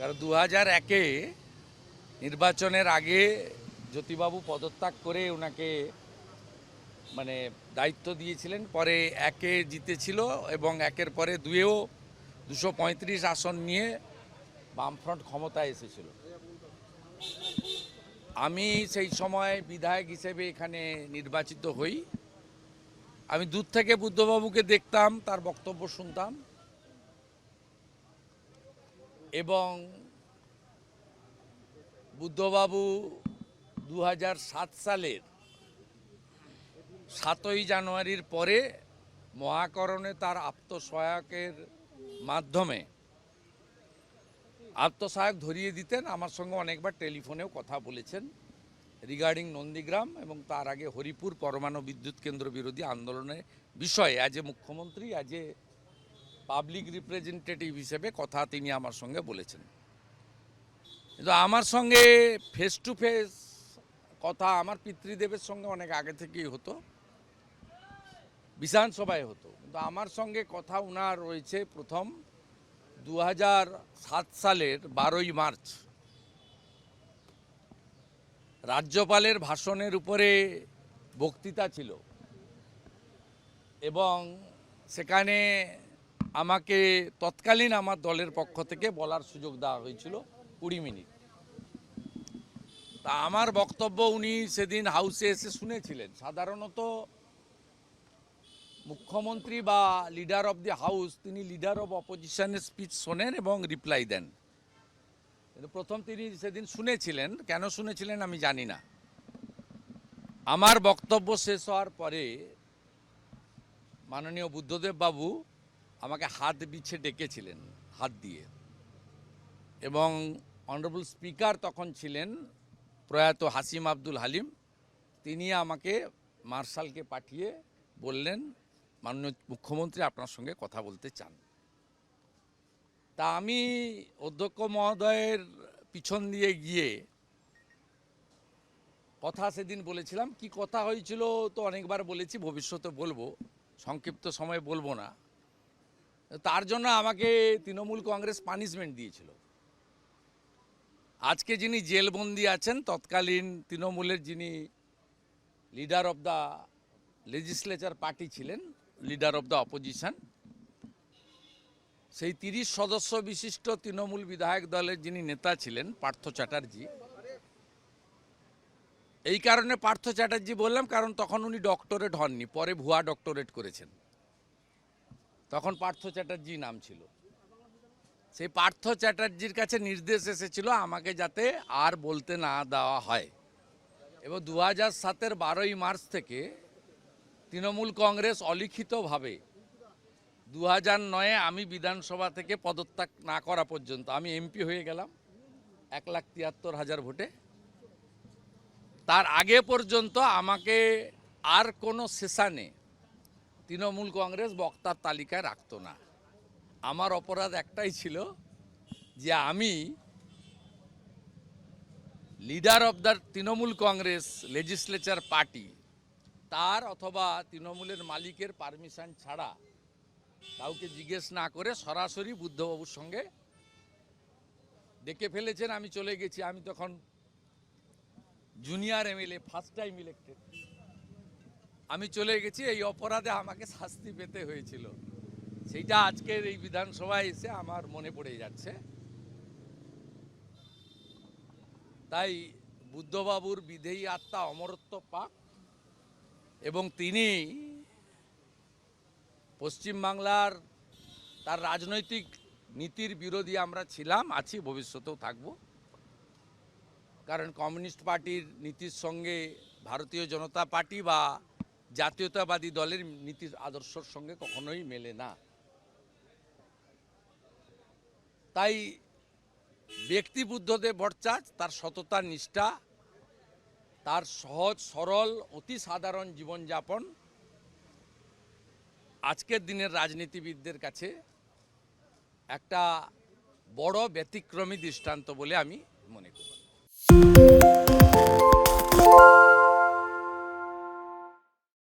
কারণ দু হাজার একে নির্বাচনের আগে জ্যোতিবাবু পদত্যাগ করে ওনাকে মানে দায়িত্ব দিয়েছিলেন। পরে একে জিতেছিল এবং একের পরে দুয়েও দুশো পঁয়ত্রিশ আসন নিয়ে বামফ্রন্ট ক্ষমতায় এসেছিল। আমি সেই সময় বিধায়ক হিসেবে এখানে নির্বাচিত হই। আমি দূর থেকে বুদ্ধবাবুকে দেখতাম, তার বক্তব্য শুনতাম। এবং বুদ্ধবাবু দু হাজার সাত সালের সাতই জানুয়ারির পরে মহাকরণে তার আত্মসহায়কের মাধ্যমে আত্মসহায়ক ধরিয়ে দিতেন। আমার সঙ্গে অনেকবার টেলিফোনেও কথা বলেছেন রিগার্ডিং নন্দীগ্রাম এবং তার আগে হরিপুর পরমাণু বিদ্যুৎ কেন্দ্র বিরোধী আন্দোলনের বিষয়ে। আজ মুখ্যমন্ত্রী এ পাবলিক রিপ্রেজেন্টেটিভ হিসেবে কথা তিনি আমার সঙ্গে বলেছেন। কিন্তু আমার সঙ্গে ফেস টু ফেস কথা আমার পিতৃদেবের সঙ্গে অনেক আগে থেকেই হতো। বিধানসভায় হতো। কিন্তু আমার সঙ্গে কথা উনার রয়েছে প্রথম দু সালের বারোই মার্চ। রাজ্যপালের ভাষণের উপরে বক্তৃতা ছিল। এবং সেখানে আমাকে তৎকালীন আমার দলের পক্ষ থেকে বলার সুযোগ দেওয়া হয়েছিল কুড়ি মিনিট। তা আমার বক্তব্য উনি সেদিন হাউসে এসে শুনেছিলেন। সাধারণত মুখ্যমন্ত্রী বা লিডার অফ দি হাউস তিনি লিডার অফ অপোজিশনের স্পিচ শোনেন এবং রিপ্লাই দেন। কিন্তু প্রথম তিনি সেদিন শুনেছিলেন। কেন শুনেছিলেন আমি জানি না। আমার বক্তব্য শেষ হওয়ার পরে মাননীয় বুদ্ধদেব বাবু আমাকে হাত বিছে ডেকেছিলেন, হাত দিয়ে। এবং অনারেবল স্পিকার তখন ছিলেন প্রয়াত হাসিম আব্দুল হালিম। তিনি আমাকে মার্শালকে পাঠিয়ে বললেন, মাননীয় মুখ্যমন্ত্রী, আপনার সঙ্গে কথা বলতে চান। তা আমি অধ্যক্ষ মহোদয়ের পিছন দিয়ে গিয়ে কথা সেদিন বলেছিলাম। কি কথা হয়েছিল তো অনেকবার বলেছি, ভবিষ্যতে বলব, সংক্ষিপ্ত সময় বলব না। তার জন্য আমাকে তৃণমূল কংগ্রেস পানিশমেন্ট দিয়েছিল। আজকে যিনি জেলবন্দি আছেন, তৎকালীন তৃণমূলের যিনি leader of the legislature party ছিলেন লিডার অফ দ্য অপোজিশন সেই তিরিশ সদস্য বিশিষ্ট তৃণমূল বিধায়ক দলের যিনি নেতা ছিলেন, পার্থ চ্যাটার্জি, এই কারণে পার্থ চ্যাটার্জি বললাম, কারণ তখন উনি ডক্টরেট হননি, পরে ভুয়া ডক্টরেট করেছেন। তখন পার্থ চ্যাটার্জি নাম ছিল। সেই পার্থ চ্যাটার্জির কাছে নির্দেশ এসেছিল আমাকে যাতে আর বলতে না দেওয়া হয়। এবং দু হাজার সাতের বারোই মার্চ থেকে তৃণমূল কংগ্রেস অলিখিতভাবে দু হাজার নয়ে আমি বিধানসভা থেকে পদত্যাগ না করা পর্যন্ত, আমি এমপি হয়ে গেলাম এক লাখ তিয়াত্তর হাজার ভোটে। তার আগে পর্যন্ত আমাকে আর কোনো সেশানে তৃণমূল কংগ্রেস বক্তার তালিকায় রাখতো না। আমার অপরাধ একটাই ছিল যে আমি leader of the Trinamool Congress legislature party তার অথবা তৃণমূলের মালিকের পারমিশন ছাড়া কাউকে জিজ্ঞেস না করে সরাসরি বুদ্ধবাবুর সঙ্গে ডেকে ফেলেছেন, আমি চলে গেছি। আমি তখন junior MLA first time elected আমি চলে গেছি, এই অপরাধে আমাকে শাস্তি পেতে হয়েছিল। সেইটা আজকের এই বিধানসভায় এসে আমার মনে পড়ে যাচ্ছে। তাই বুদ্ধবাবুর বিধেয়ী আত্মা অমরত্ব পাক এবং তিনি পশ্চিমবাংলার তার রাজনৈতিক নীতির বিরোধী আমরা ছিলাম, আছি, ভবিষ্যতেও থাকব। কারণ কমিউনিস্ট পার্টির নীতির সঙ্গে ভারতীয় জনতা পার্টি বা জাতীয়তাবাদী দলের নীতির আদর্শর সঙ্গে কখনোই মেলে না। তাই ব্যক্তি বুদ্ধদেব ভট্টাচার্য তার সততা, নিষ্ঠা, তার সহজ, সরল, অতি সাধারণ জীবনযাপন আজকের দিনের রাজনীতিবিদদের কাছে একটা বড় ব্যতিক্রমী দৃষ্টান্ত বলে আমি মনে করি।